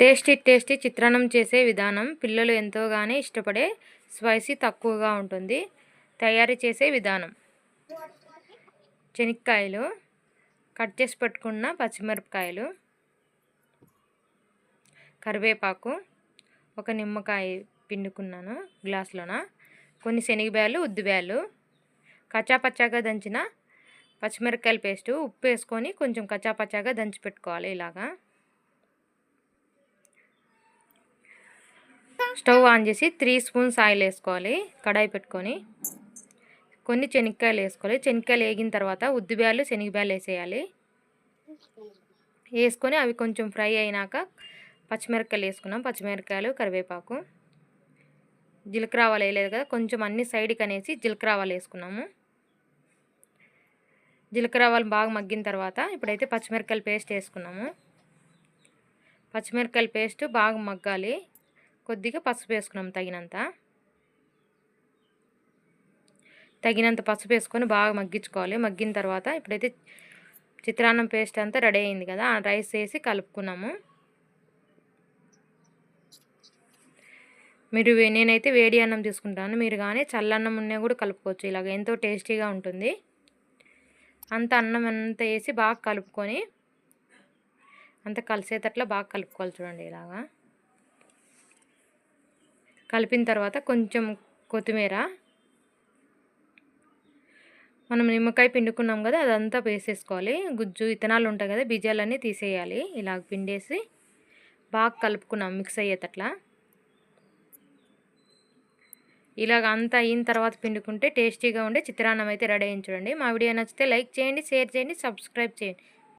Tasty tasty చిత్రాన్నం చేసే విధానం పిల్లలు ఎంతోగానే ఇష్టపడే స్పైసీ తక్కువగా ఉంటుంది. తయారీ చేసే విధానం. శనక్కాయలు కట్ చేసి పెట్టుకున్న పచ్చిమిరపకాయలు కరివేపాకు ఒక నిమ్మకాయ పిండుకున్నాను గ్లాసులోన కొన్ని శనగబ్యాలు ఉద్దిబ్యాలు కచ్చాపచ్చాగా దంచిన పచ్చిమిరపకాయల పేస్టు ఉప్పు వేసుకొని కొంచెం కచ్చాపచ్చాగా దంచి పెట్టుకోవాలి ఇలాగా. స్టవ్ ఆన్ చేసి త్రీ స్పూన్స్ ఆయిల్ వేసుకోవాలి కడాయి పెట్టుకొని. కొన్ని శనక్కాయలు వేసుకోవాలి. శనక్కాయలు వేగిన తర్వాత ఉద్దిబ్యాలు శనగబ్యాలు వేసేయాలి. వేసుకొని అవి కొంచెం ఫ్రై అయినాక పచ్చిమిరపకాయలు వేసుకున్నాం. పచ్చిమిరపకాయలు కరివేపాకు. జీలకరావాలు వేయలేదు కదా కొంచెం అన్ని సైడ్కి అనేసి జీలకరావాలు వేసుకున్నాము. జీలకరావాలు బాగా మగ్గిన తర్వాత ఇప్పుడైతే పచ్చిమిరపకాయలు పేస్ట్ వేసుకున్నాము. పచ్చిమిరపకాయల పేస్ట్ బాగా మగ్గాలి. కొద్దిగా పసుపు వేసుకున్నాం తగినంత. తగినంత పసుపు వేసుకొని బాగా మగ్గించుకోవాలి. మగ్గిన తర్వాత ఇప్పుడైతే చిత్రాన్నం పేస్ట్ అంతా రెడీ అయింది కదా ఆ రైస్ వేసి కలుపుకున్నాము. మీరు నేనైతే వేడి అన్నం తీసుకుంటాను. మీరు కానీ చల్లన్నం ఉన్నా కూడా కలుపుకోవచ్చు. ఇలాగ ఎంతో టేస్టీగా ఉంటుంది. అంత అన్నం అంతా వేసి బాగా కలుపుకొని అంత కలిసేటట్లా బాగా కలుపుకోవాలి చూడండి ఇలాగా. కలిపిన తర్వాత కొంచెం కొత్తిమీర. మనం నిమ్మకాయ పిండుకున్నాం కదా అదంతా వేసేసుకోవాలి గుజ్జు ఇత్తనాలు ఉంటాయి కదా బీజాలన్నీ తీసేయాలి. ఇలాగ పిండేసి బాగా కలుపుకున్నాం మిక్స్ అయ్యేటట్లా. ఇలాగ అంతా అయిన తర్వాత పిండుకుంటే టేస్టీగా ఉండే చిత్రాన్నం అయితే రెడీ అయ్యింది చూడండి. మా వీడియో నచ్చితే లైక్ చేయండి షేర్ చేయండి సబ్స్క్రైబ్ చేయండి.